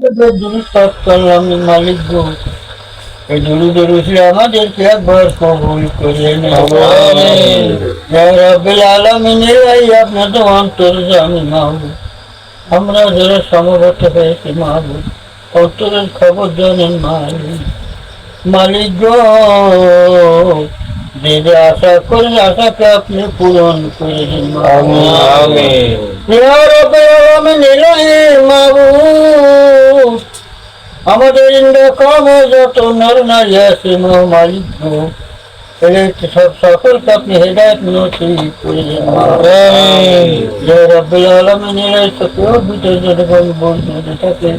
দুরুস্তাদ করলাম মালিক গো এই দুরুদের উসলে আমাদেরকে একবার কবুল করে রবিল আলমিনের ভাই আপনার তো অন্তর জানি মাহবুব আমরা যারা সমবেত হয়েছি মাহবুব অন্তরের খবর জানেন মালিক মালিক গো যে যে আশা করেন আশাকে আপনি পূরণ করে দিন মাহবুব আমাদের ইন্দ্র কমে যত নর নারী আছে মো মালিক গো সব সকলকে আপনি হেদায়ত নসিব করে দিন যে রব্বুল আলমিনের কেউ ভিতরে যদি কোনো ভুল যদি থাকে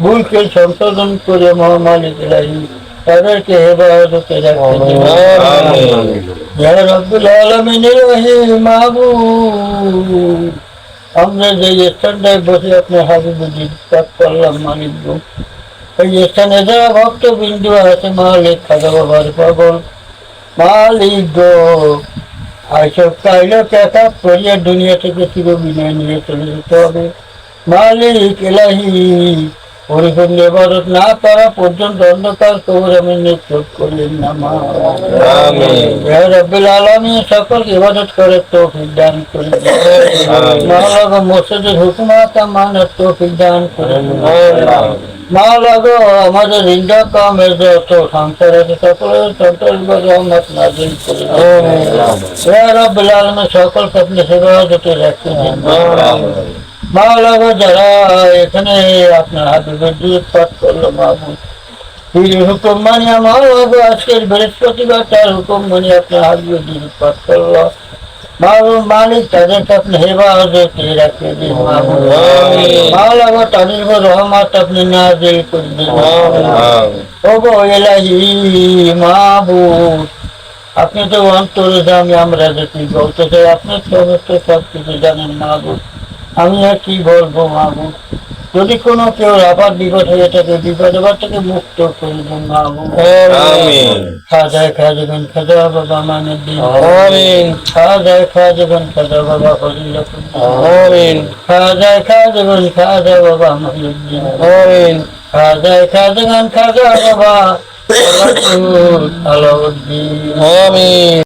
ভুলকে সংশোধন করে মহামালিক রাহি তাদেরকে হেদায়তকে রাখতে রব্বুল আলমিনের রাহি মাহবুব। আমরা যে স্থানটায় বসে আপনার জিজ্ঞাসা করলাম মালিক গো এই স্থানে যারা ভক্তবিন্দু আছে মালিক খাজা বাবার পাগল। মালিক গো আইসব চাইলে দেখা করিয়া দুনিয়া থেকে চির বিনয় নিয়ে চলে যেতে হবে। মালিক এলাহি পরিপূর্ণ ইবাদত না করা পর্যন্ত অন্ধকার কবর আমি নিক্ষেপ করলেন না মা। রব্বুল আলমী সকল ইবাদত করে তৌফিক দান করে। মসজিদের হুকুমাত মানের তৌফিক দান করে। মাওলাগো আমাদের ইন্ডিয়া কামের যত সংসার আছে সকলের সন্তোষ রহমত নাজিল করে রব্বুল আলমী সকলকে আপনি সেবা যেতে রাখতে মাওলাগো যারা এখানে আপনার হাবিবের দুধ পাঠ করল মাহমুদ হুকুম মানিয়া মাওলাগো আজকের বৃহস্পতিবার তার হুকুম মানিয়ে আপনার হাবিবের দুধ পাঠ করল। মালিক তাদেরকে আপনি হেফাজতে রাখে দিন তাদের রহমত আপনি নাজিল করে দিন এলাহি মাহবুব আপনি তো অন্তরে জানি আমরা দেখি বলতে চাই আপনার সমস্ত সব কিছু জানেন মাহবুব আমি আর কি বলব মাহবুব যদি কোনো কেউ আবার বিপদ হয়ে থাকে বিপদ আবার থেকে মুক্ত করে দেন মাহবুব খাজায় খাজাবেন খাজা বাবা মানে দিন। খাজায় খাজাবেন খাজা বাবা হরিল খাজায় খাজাবেন খাজা বাবা মহিউদ্দিন খাজায় খাজা বাবা আলাউদ্দিন।